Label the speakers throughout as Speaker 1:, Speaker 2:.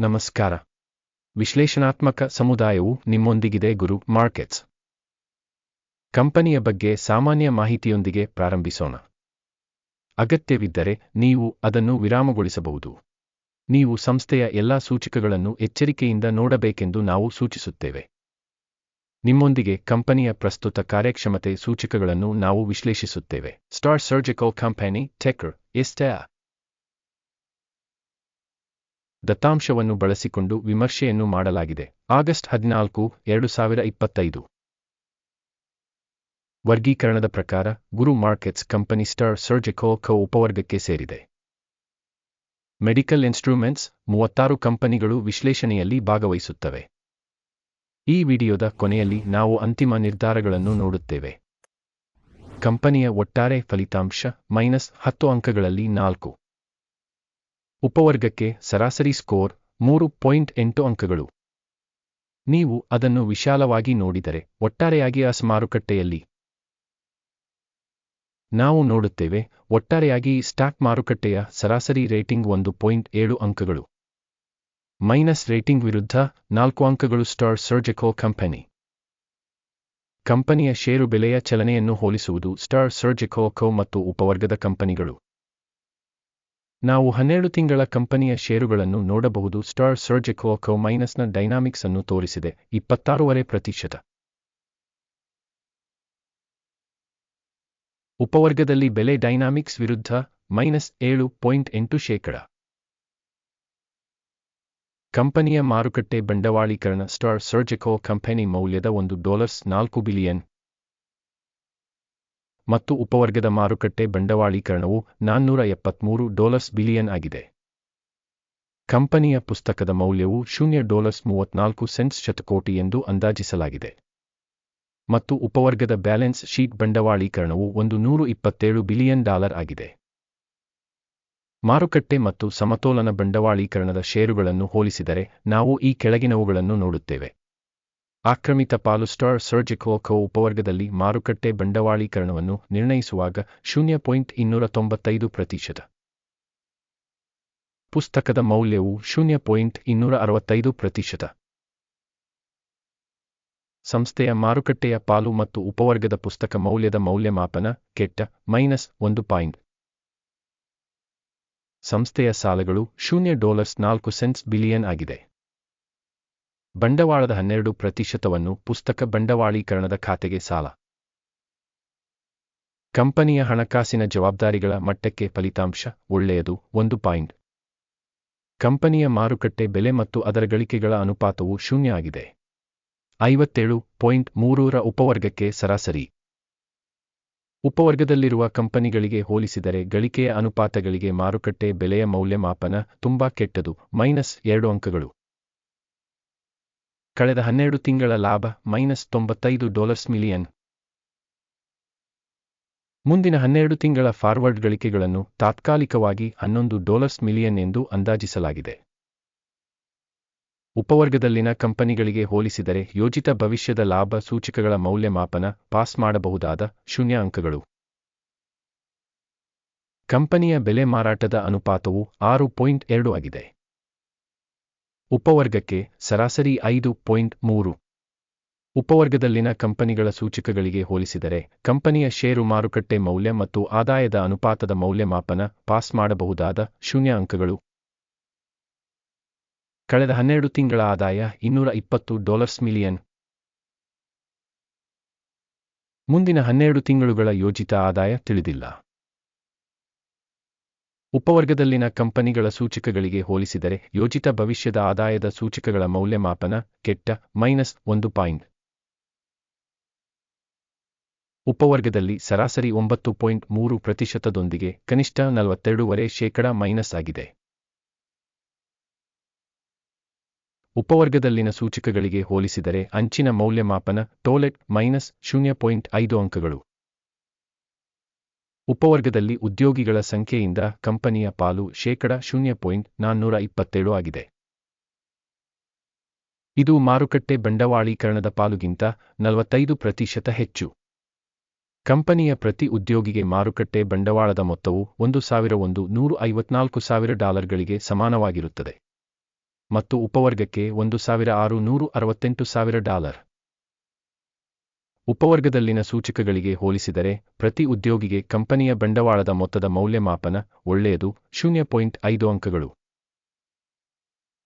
Speaker 1: ನಮಸ್ಕಾರ. ವಿಶ್ಲೇಷಣಾತ್ಮಕ ಸಮುದಾಯವು ನಿಮ್ಮೊಂದಿಗಿದೆ ಗುರು ಮಾರ್ಕೆಟ್ಸ್. ಕಂಪನಿಯ ಬಗ್ಗೆ ಸಾಮಾನ್ಯ ಮಾಹಿತಿಯೊಂದಿಗೆ ಪ್ರಾರಂಭಿಸೋಣ. ಅಗತ್ಯವಿದ್ದರೆ ನೀವು ಅದನ್ನು ವಿರಾಮಗೊಳಿಸಬಹುದು. ನೀವು ಸಂಸ್ಥೆಯ ಎಲ್ಲಾ ಸೂಚಕಗಳನ್ನು ಎಚ್ಚರಿಕೆಯಿಂದ ನೋಡಬೇಕೆಂದು ನಾವು ಸೂಚಿಸುತ್ತೇವೆ. ನಿಮ್ಮೊಂದಿಗೆ ಕಂಪನಿಯ ಪ್ರಸ್ತುತ ಕಾರ್ಯಕ್ಷಮತೆ ಸೂಚಕಗಳನ್ನು ನಾವು ವಿಶ್ಲೇಷಿಸುತ್ತೇವೆ. ಸ್ಟಾರ್ ಸರ್ಜಿಕಲ್ ಕಂಪನಿ ಟೆಕರ್ ಎಸ್ಟಾ ದತ್ತಾಂಶವನ್ನು ಬಳಸಿಕೊಂಡು ವಿಮರ್ಶೆಯನ್ನು ಮಾಡಲಾಗಿದೆ. ಆಗಸ್ಟ್ ಹದಿನಾಲ್ಕು, ಎರಡು ಸಾವಿರ ಇಪ್ಪತ್ತೈದು. ವರ್ಗೀಕರಣದ ಪ್ರಕಾರ, ಗುರು markets company star surgical co ಉಪವರ್ಗಕ್ಕೆ ಸೇರಿದೆ. ಮೆಡಿಕಲ್ ಇನ್ಸ್ಟ್ರೂಮೆಂಟ್ಸ್ ಮೂವತ್ತಾರು ಕಂಪನಿಗಳು ವಿಶ್ಲೇಷಣೆಯಲ್ಲಿ ಭಾಗವಹಿಸುತ್ತವೆ. ಈ ವಿಡಿಯೋದ ಕೊನೆಯಲ್ಲಿ ನಾವು ಅಂತಿಮ ನಿರ್ಧಾರಗಳನ್ನು ನೋಡುತ್ತೇವೆ. ಕಂಪನಿಯ ಒಟ್ಟಾರೆ ಫಲಿತಾಂಶ ಮೈನಸ್ ಹತ್ತು ಅಂಕಗಳಲ್ಲಿ ನಾಲ್ಕು. ಉಪವರ್ಗಕ್ಕೆ ಸರಾಸರಿ ಸ್ಕೋರ್ ಮೂರು ಪಾಯಿಂಟ್ ಎಂಟು ಅಂಕಗಳು. ನೀವು ಅದನ್ನು ವಿಶಾಲವಾಗಿ ನೋಡಿದರೆ ಒಟ್ಟಾರೆಯಾಗಿ ಅಸ್ ಮಾರುಕಟ್ಟೆಯಲ್ಲಿ. ನಾವು ನೋಡುತ್ತೇವೆ ಒಟ್ಟಾರೆಯಾಗಿ ಸ್ಟಾಕ್ ಮಾರುಕಟ್ಟೆಯ ಸರಾಸರಿ ರೇಟಿಂಗ್ ಒಂದು ಪಾಯಿಂಟ್ ಏಳು ಅಂಕಗಳು. ಮೈನಸ್ ರೇಟಿಂಗ್ ವಿರುದ್ಧ ನಾಲ್ಕು ಅಂಕಗಳು ಸ್ಟಾರ್ ಸರ್ಜಿಕಲ್ ಕಂಪನಿ. ಕಂಪನಿಯ ಷೇರು ಬೆಲೆಯ ಚಲನೆಯನ್ನು ಹೋಲಿಸುವುದು ಸ್ಟಾರ್ ಸರ್ಜಿಕೋ ಮತ್ತು ಉಪವರ್ಗದ ಕಂಪನಿಗಳು. ನಾವು ಹನ್ನೆರಡು ತಿಂಗಳ ಕಂಪನಿಯ ಷೇರುಗಳನ್ನು ನೋಡಬಹುದು. ಸ್ಟಾರ್ ಸರ್ಜೆಕೋಕೋ ಮೈನಸ್ನ ಡೈನಾಮಿಕ್ಸ್ ಅನ್ನು ತೋರಿಸಿದೆ. ಇಪ್ಪತ್ತಾರೂವರೆ ಪ್ರತಿಶತ. ಉಪವರ್ಗದಲ್ಲಿ ಬೆಲೆ ಡೈನಾಮಿಕ್ಸ್ ವಿರುದ್ಧ ಮೈನಸ್ ಏಳು ಪಾಯಿಂಟ್ ಎಂಟು ಶೇಕಡ. ಕಂಪನಿಯ ಮಾರುಕಟ್ಟೆ ಬಂಡವಾಳೀಕರಣ. ಸ್ಟಾರ್ ಸರ್ಜೆಕೋ ಕಂಪನಿ ಮೌಲ್ಯದ ಒಂದು ಡಾಲರ್ಸ್ ನಾಲ್ಕು ಬಿಲಿಯನ್ ಮತ್ತು ಉಪವರ್ಗದ ಮಾರುಕಟ್ಟೆ ಬಂಡವಾಳೀಕರಣವು ನಾನ್ನೂರ ಎಪ್ಪತ್ಮೂರು ಡಾಲರ್ಸ್ ಬಿಲಿಯನ್ ಆಗಿದೆ. ಕಂಪನಿಯ ಪುಸ್ತಕದ ಮೌಲ್ಯವು ಶೂನ್ಯ ಡಾಲರ್ಸ್ ಮೂವತ್ನಾಲ್ಕು ಸೆಂಟ್ಸ್ ಶತಕೋಟಿ ಎಂದು ಅಂದಾಜಿಸಲಾಗಿದೆ. ಮತ್ತು ಉಪವರ್ಗದ ಬ್ಯಾಲೆನ್ಸ್ ಶೀಟ್ ಬಂಡವಾಳೀಕರಣವು ಒಂದು ನೂರು ಇಪ್ಪತ್ತೇಳು ಬಿಲಿಯನ್ ಡಾಲರ್ ಆಗಿದೆ. ಮಾರುಕಟ್ಟೆ ಮತ್ತು ಸಮತೋಲನ ಬಂಡವಾಳೀಕರಣದ ಷೇರುಗಳನ್ನು ಹೋಲಿಸಿದರೆ ನಾವು ಈ ಕೆಳಗಿನವುಗಳನ್ನು ನೋಡುತ್ತೇವೆ. ಆಕ್ರಮಿತ ಪಾಲು ಸ್ಟಾರ್ ಸರ್ಜಿಕಲ್ ಕೋ ಉಪವರ್ಗದಲ್ಲಿ ಮಾರುಕಟ್ಟೆ ಬಂಡವಾಳೀಕರಣವನ್ನು ನಿರ್ಣಯಿಸುವಾಗ ಶೂನ್ಯ ಪಾಯಿಂಟ್ ಇನ್ನೂರ ತೊಂಬತ್ತೈದು ಪ್ರತಿಶತ. ಪುಸ್ತಕದ ಮೌಲ್ಯವು ಶೂನ್ಯ ಪಾಯಿಂಟ್ ಇನ್ನೂರ ಅರವತ್ತೈದು ಪ್ರತಿಶತ. ಸಂಸ್ಥೆಯ ಮಾರುಕಟ್ಟೆಯ ಪಾಲು ಮತ್ತು ಉಪವರ್ಗದ ಪುಸ್ತಕ ಮೌಲ್ಯದ ಮೌಲ್ಯಮಾಪನ ಕೆಟ್ಟ ಮೈನಸ್ ಒಂದು ಪಾಯಿಂಟ್. ಸಂಸ್ಥೆಯ ಸಾಲಗಳು ಶೂನ್ಯ ಡಾಲರ್ಸ್ ನಾಲ್ಕು ಸೆಂಟ್ಸ್ ಬಿಲಿಯನ್ ಆಗಿದೆ. ಬಂಡವಾಳದ ಹನ್ನೆರಡು ಪ್ರತಿಶತವನ್ನು ಪುಸ್ತಕ ಬಂಡವಾಳೀಕರಣದ ಖಾತೆಗೆ ಸಾಲ. ಕಂಪನಿಯ ಹಣಕಾಸಿನ ಜವಾಬ್ದಾರಿಗಳ ಮಟ್ಟಕ್ಕೆ ಫಲಿತಾಂಶ ಒಳ್ಳೆಯದು ಒಂದು ಪಾಯಿಂಟ್. ಕಂಪನಿಯ ಮಾರುಕಟ್ಟೆ ಬೆಲೆ ಮತ್ತು ಅದರ ಗಳಿಕೆಗಳ ಅನುಪಾತವು ಶೂನ್ಯ ಆಗಿದೆ. ಐವತ್ತೇಳು ಪಾಯಿಂಟ್ ಮೂರರ ಉಪವರ್ಗಕ್ಕೆ ಸರಾಸರಿ. ಉಪವರ್ಗದಲ್ಲಿರುವ ಕಂಪನಿಗಳಿಗೆ ಹೋಲಿಸಿದರೆ ಗಳಿಕೆಯ ಅನುಪಾತಗಳಿಗೆ ಮಾರುಕಟ್ಟೆ ಬೆಲೆಯ ಮೌಲ್ಯಮಾಪನ ತುಂಬಾ ಕೆಟ್ಟದು, ಮೈನಸ್ ಎರಡು ಅಂಕಗಳು. ಕಳೆದ ಹನ್ನೆರಡು ತಿಂಗಳ ಲಾಭ ಮೈನಸ್ ತೊಂಬತ್ತೈದು ಡಾಲರ್ಸ್ ಮಿಲಿಯನ್. ಮುಂದಿನ ಹನ್ನೆರಡು ತಿಂಗಳ ಫಾರ್ವರ್ಡ್ ಗಳಿಕೆಗಳನ್ನು ತಾತ್ಕಾಲಿಕವಾಗಿ ಹನ್ನೊಂದು ಡಾಲರ್ಸ್ ಮಿಲಿಯನ್ ಎಂದು ಅಂದಾಜಿಸಲಾಗಿದೆ. ಉಪವರ್ಗದಲ್ಲಿನ ಕಂಪನಿಗಳಿಗೆ ಹೋಲಿಸಿದರೆ ಯೋಜಿತ ಭವಿಷ್ಯದ ಲಾಭ ಸೂಚಕಗಳ ಮೌಲ್ಯಮಾಪನ ಪಾಸ್ ಮಾಡಬಹುದಾದ ಶೂನ್ಯ ಅಂಕಗಳು. ಕಂಪನಿಯ ಬೆಲೆ ಮಾರಾಟದ ಅನುಪಾತವು ಆರು ಪಾಯಿಂಟ್ ಎರಡು ಆಗಿದೆ. ಉಪವರ್ಗಕ್ಕೆ ಸರಾಸರಿ ಐದು ಪಾಯಿಂಟ್ ಮೂರು. ಉಪವರ್ಗದಲ್ಲಿನ ಕಂಪನಿಗಳ ಸೂಚಕಗಳಿಗೆ ಹೋಲಿಸಿದರೆ, ಕಂಪನಿಯ ಷೇರು ಮಾರುಕಟ್ಟೆ ಮೌಲ್ಯ ಮತ್ತು ಆದಾಯದ ಅನುಪಾತದ ಮೌಲ್ಯಮಾಪನ ಪಾಸ್ ಮಾಡಬಹುದಾದ ಶೂನ್ಯ ಅಂಕಗಳು. ಕಳೆದ ಹನ್ನೆರಡು ತಿಂಗಳ ಆದಾಯ ಇನ್ನೂರ ಇಪ್ಪತ್ತು ಡಾಲರ್ಸ್ ಮಿಲಿಯನ್. ಮುಂದಿನ ಹನ್ನೆರಡು ತಿಂಗಳುಗಳ ಯೋಜಿತ ಆದಾಯ ತಿಳಿದಿಲ್ಲ. ಉಪವರ್ಗದಲ್ಲಿನ ಕಂಪನಿಗಳ ಸೂಚಕಗಳಿಗೆ ಹೋಲಿಸಿದರೆ ಯೋಜಿತ ಭವಿಷ್ಯದ ಆದಾಯದ ಸೂಚಕಗಳ ಮೌಲ್ಯಮಾಪನ ಕೆಟ್ಟ ಮೈನಸ್ ಒಂದು ಪಾಯಿಂಟ್. ಉಪವರ್ಗದಲ್ಲಿ ಸರಾಸರಿ ಒಂಬತ್ತು ಪಾಯಿಂಟ್ ಮೂರು ಪ್ರತಿಶತದೊಂದಿಗೆ ಕನಿಷ್ಠ ನಲವತ್ತೆರಡೂವರೆ ಶೇಕಡ ಮೈನಸ್ ಆಗಿದೆ. ಉಪವರ್ಗದಲ್ಲಿನ ಸೂಚಕಗಳಿಗೆ ಹೋಲಿಸಿದರೆ ಅಂಚಿನ ಮೌಲ್ಯಮಾಪನ ಟೋಲೆಟ್ ಮೈನಸ್ ಶೂನ್ಯ ಪಾಯಿಂಟ್ ಐದು ಅಂಕಗಳು. ಉಪವರ್ಗದಲ್ಲಿ ಉದ್ಯೋಗಿಗಳ ಸಂಖ್ಯೆಯಿಂದ ಕಂಪನಿಯ ಪಾಲು ಶೇಕಡ ಶೂನ್ಯ ಪಾಯಿಂಟ್ ನಾನ್ನೂರ ಇಪ್ಪತ್ತೇಳು ಆಗಿದೆ. ಇದು ಮಾರುಕಟ್ಟೆ ಬಂಡವಾಳೀಕರಣದ ಪಾಲುಗಿಂತ ನಲವತ್ತೈದು ಪ್ರತಿಶತ ಹೆಚ್ಚು. ಕಂಪನಿಯ ಪ್ರತಿ ಉದ್ಯೋಗಿಗೆ ಮಾರುಕಟ್ಟೆ ಬಂಡವಾಳದ ಮೊತ್ತವು ಒಂದು ಸಾವಿರ ಒಂದು ನೂರು ಐವತ್ನಾಲ್ಕು ಸಾವಿರ ಡಾಲರ್ಗಳಿಗೆ ಸಮಾನವಾಗಿರುತ್ತದೆ. ಮತ್ತು ಉಪವರ್ಗಕ್ಕೆ ಒಂದು ಸಾವಿರ ಆರು ನೂರು ಅರವತ್ತೆಂಟು ಸಾವಿರ ಡಾಲರ್. ಉಪವರ್ಗದಲ್ಲಿನ ಸೂಚಕಗಳಿಗೆ ಹೋಲಿಸಿದರೆ, ಪ್ರತಿ ಉದ್ಯೋಗಿಗೆ ಕಂಪನಿಯ ಬಂಡವಾಳದ ಮೊತ್ತದ ಮೌಲ್ಯಮಾಪನ ಒಳ್ಳೆಯದು, ಶೂನ್ಯ ಪಾಯಿಂಟ್ ಐದು ಅಂಕಗಳು.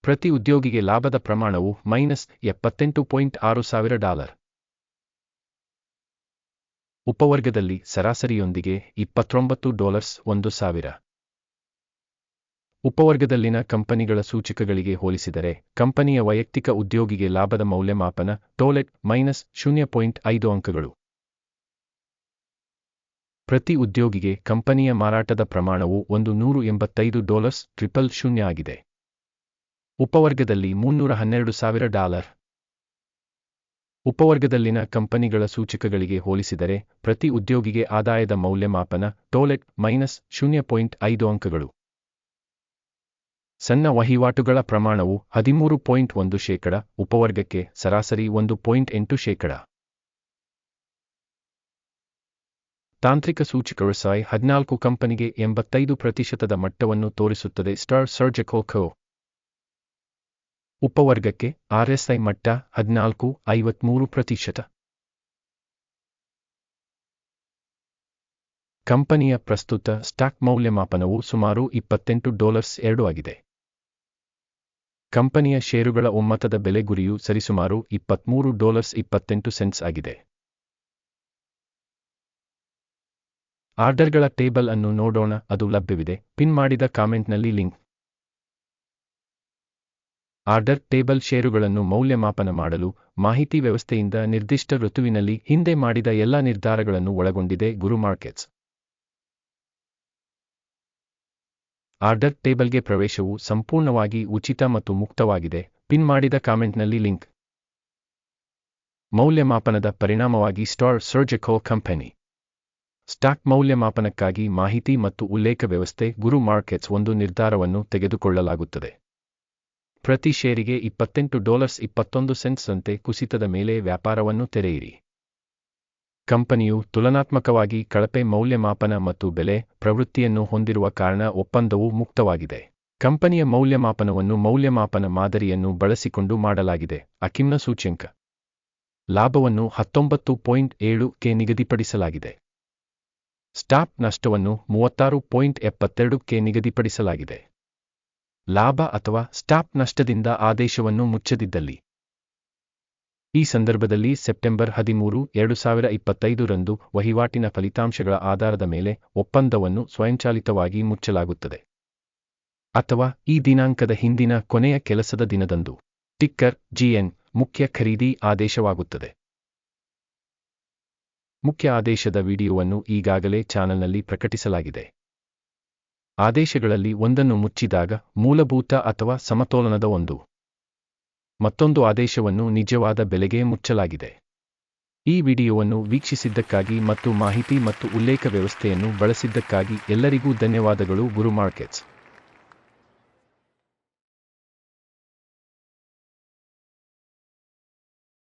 Speaker 1: ಪ್ರತಿ ಉದ್ಯೋಗಿಗೆ ಲಾಭದ ಪ್ರಮಾಣವು ಮೈನಸ್ ಎಪ್ಪತ್ತೆಂಟು ಪಾಯಿಂಟ್ ಆರು ಸಾವಿರ ಡಾಲರ್. ಉಪವರ್ಗದಲ್ಲಿ ಸರಾಸರಿಯೊಂದಿಗೆ ಇಪ್ಪತ್ತೊಂಬತ್ತು ಡಾಲರ್ಸ್ ಒಂದು ಸಾವಿರ. ಉಪವರ್ಗದಲ್ಲಿನ ಕಂಪನಿಗಳ ಸೂಚಕಗಳಿಗೆ ಹೋಲಿಸಿದರೆ, ಕಂಪನಿಯ ವೈಯಕ್ತಿಕ ಉದ್ಯೋಗಿಗೆ ಲಾಭದ ಮೌಲ್ಯಮಾಪನ ಟೋಲೆಟ್ ಮೈನಸ್ ಶೂನ್ಯ ಪಾಯಿಂಟ್ ಐದು ಅಂಕಗಳು. ಪ್ರತಿ ಉದ್ಯೋಗಿಗೆ ಕಂಪನಿಯ ಮಾರಾಟದ ಪ್ರಮಾಣವು ಒಂದು ನೂರು ಎಂಬತ್ತೈದು ಡಾಲರ್ಸ್ ಟ್ರಿಪಲ್ ಶೂನ್ಯ ಆಗಿದೆ. ಉಪವರ್ಗದಲ್ಲಿ ಮುನ್ನೂರ ಹನ್ನೆರಡು ಸಾವಿರ ಡಾಲರ್. ಉಪವರ್ಗದಲ್ಲಿನ ಕಂಪನಿಗಳ ಸೂಚಕಗಳಿಗೆ ಹೋಲಿಸಿದರೆ, ಪ್ರತಿ ಉದ್ಯೋಗಿಗೆ ಆದಾಯದ ಮೌಲ್ಯಮಾಪನ ಟೋಲೆಟ್ ಮೈನಸ್ ಶೂನ್ಯ ಪಾಯಿಂಟ್ ಐದು ಅಂಕಗಳು. ಸಣ್ಣ ವಹಿವಾಟುಗಳ ಪ್ರಮಾಣವು ಹದಿಮೂರು ಪಾಯಿಂಟ್ ಒಂದು ಶೇಕಡ, ಉಪವರ್ಗಕ್ಕೆ ಸರಾಸರಿ ಒಂದು ಪಾಯಿಂಟ್ ಎಂಟು ಶೇಕಡ. ತಾಂತ್ರಿಕ ಸೂಚಕರು ಸಾಯ್ ಹದಿನಾಲ್ಕು ಕಂಪನಿಗೆ ಎಂಬತ್ತೈದು ಪ್ರತಿಶತದ ಮಟ್ಟವನ್ನು ತೋರಿಸುತ್ತದೆ ಸ್ಟಾರ್ ಸರ್ಜಕೋ ಖೋ ಉಪವರ್ಗಕ್ಕೆ ಆರ್ಎಸ್ಐ ಮಟ್ಟ ಹದಿನಾಲ್ಕು, ಐವತ್ಮೂರು ಪ್ರತಿಶತ. ಕಂಪನಿಯ ಪ್ರಸ್ತುತ ಸ್ಟಾಕ್ ಮೌಲ್ಯಮಾಪನವು ಸುಮಾರು ಇಪ್ಪತ್ತೆಂಟು ಡಾಲರ್ಸ್ ಎರಡು ಆಗಿದೆ. ಕಂಪನಿಯ ಷೇರುಗಳ ಒಮ್ಮತದ ಬೆಲೆ ಗುರಿಯು ಸರಿಸುಮಾರು ಇಪ್ಪತ್ಮೂರು ಡಾಲರ್ಸ್ ಇಪ್ಪತ್ತೆಂಟು ಸೆಂಟ್ಸ್ ಆಗಿದೆ. ಆರ್ಡರ್ಗಳ ಟೇಬಲ್ ಅನ್ನು ನೋಡೋಣ, ಅದು ಲಭ್ಯವಿದೆ. ಪಿನ್ ಮಾಡಿದ ಕಾಮೆಂಟ್ನಲ್ಲಿ ಲಿಂಕ್. ಆರ್ಡರ್ ಟೇಬಲ್ ಷೇರುಗಳನ್ನು ಮೌಲ್ಯಮಾಪನ ಮಾಡಲು ಮಾಹಿತಿ ವ್ಯವಸ್ಥೆಯಿಂದ ನಿರ್ದಿಷ್ಟ ಋತುವಿನಲ್ಲಿ ಹಿಂದೆ ಮಾಡಿದ ಎಲ್ಲ ನಿರ್ಧಾರಗಳನ್ನು ಒಳಗೊಂಡಿದೆ ಗುರು ಮಾರ್ಕೆಟ್ಸ್ ಆರ್ಡರ್ ಟೇಬಲ್ಗೆ ಪ್ರವೇಶವು ಸಂಪೂರ್ಣವಾಗಿ ಉಚಿತ ಮತ್ತು ಮುಕ್ತವಾಗಿದೆ. ಪಿನ್ ಮಾಡಿದ ಕಾಮೆಂಟ್ನಲ್ಲಿ ಲಿಂಕ್. ಮೌಲ್ಯಮಾಪನದ ಪರಿಣಾಮವಾಗಿ ಸ್ಟಾರ್ ಸರ್ಜಕೋ ಕಂಪನಿ. ಸ್ಟಾಕ್ ಮೌಲ್ಯಮಾಪನಕ್ಕಾಗಿ ಮಾಹಿತಿ ಮತ್ತು ಉಲ್ಲೇಖ ವ್ಯವಸ್ಥೆ ಗುರು ಮಾರ್ಕೆಟ್ಸ್ ಒಂದು ನಿರ್ಧಾರವನ್ನು ತೆಗೆದುಕೊಳ್ಳಲಾಗುತ್ತದೆ. ಪ್ರತಿ ಷೇರಿಗೆ ಇಪ್ಪತ್ತೆಂಟು ಡಾಲರ್ಸ್ ಇಪ್ಪತ್ತೊಂದು ಸೆಂಟ್ಸ್ ಅಂತೆ ಕುಸಿತದ ಮೇಲೆ ವ್ಯಾಪಾರವನ್ನು ತೆರೆಯಿರಿ. ಕಂಪನಿಯು ತುಲನಾತ್ಮಕವಾಗಿ ಕಳಪೆ ಮೌಲ್ಯಮಾಪನ ಮತ್ತು ಬೆಲೆ ಪ್ರವೃತ್ತಿಯನ್ನು ಹೊಂದಿರುವ ಕಾರಣ ಒಪ್ಪಂದವು ಮುಕ್ತವಾಗಿದೆ. ಕಂಪನಿಯ ಮೌಲ್ಯಮಾಪನವನ್ನು ಮೌಲ್ಯಮಾಪನ ಮಾದರಿಯನ್ನು ಬಳಸಿಕೊಂಡು ಮಾಡಲಾಗಿದೆ, ಅಕಿಮ್ನ ಸೂಚ್ಯಂಕ. ಲಾಭವನ್ನು ಹತ್ತೊಂಬತ್ತು ಪಾಯಿಂಟ್ ಏಳು ಕೆ ನಿಗದಿಪಡಿಸಲಾಗಿದೆ. ಸ್ಟಾಪ್ ನಷ್ಟವನ್ನು ಮೂವತ್ತಾರು ಪಾಯಿಂಟ್ ಎಪ್ಪತ್ತೆರಡು ಕೆ ನಿಗದಿಪಡಿಸಲಾಗಿದೆ. ಲಾಭ ಅಥವಾ ಸ್ಟಾಪ್ ನಷ್ಟದಿಂದ ಆದೇಶವನ್ನು ಮುಚ್ಚದಿದ್ದಲ್ಲಿ. ಈ ಸಂದರ್ಭದಲ್ಲಿ ಸೆಪ್ಟೆಂಬರ್ ಹದಿಮೂರು, ಎರಡು ಸಾವಿರ ಇಪ್ಪತ್ತೈದರಂದು ವಹಿವಾಟಿನ ಫಲಿತಾಂಶಗಳ ಆಧಾರದ ಮೇಲೆ ಒಪ್ಪಂದವನ್ನು ಸ್ವಯಂಚಾಲಿತವಾಗಿ ಮುಚ್ಚಲಾಗುತ್ತದೆ. ಅಥವಾ ಈ ದಿನಾಂಕದ ಹಿಂದಿನ ಕೊನೆಯ ಕೆಲಸದ ದಿನದಂದು. ಟಿಕ್ಕರ್, ಜಿಎನ್, ಮುಖ್ಯ ಖರೀದಿ ಆದೇಶವಾಗುತ್ತದೆ. ಮುಖ್ಯ ಆದೇಶದ ವಿಡಿಯೋವನ್ನು ಈಗಾಗಲೇ ಚಾನಲ್ನಲ್ಲಿ ಪ್ರಕಟಿಸಲಾಗಿದೆ. ಆದೇಶಗಳಲ್ಲಿ ಒಂದನ್ನು ಮುಚ್ಚಿದಾಗ ಮೂಲಭೂತ ಅಥವಾ ಸಮತೋಲನದ ಒಂದು. ಮತ್ತೊಂದು ಆದೇಶವನ್ನು ನಿಜವಾದ ಬೆಲೆಗೆ ಮುಚ್ಚಲಾಗಿದೆ. ಈ ವಿಡಿಯೋವನ್ನು ವೀಕ್ಷಿಸಿದ್ದಕ್ಕಾಗಿ ಮತ್ತು ಮಾಹಿತಿ ಮತ್ತು ಉಲ್ಲೇಖ ವ್ಯವಸ್ಥೆಯನ್ನು ಬಳಸಿದ್ದಕ್ಕಾಗಿ ಎಲ್ಲರಿಗೂ ಧನ್ಯವಾದಗಳು ಗುರು ಮಾರ್ಕೆಟ್ಸ್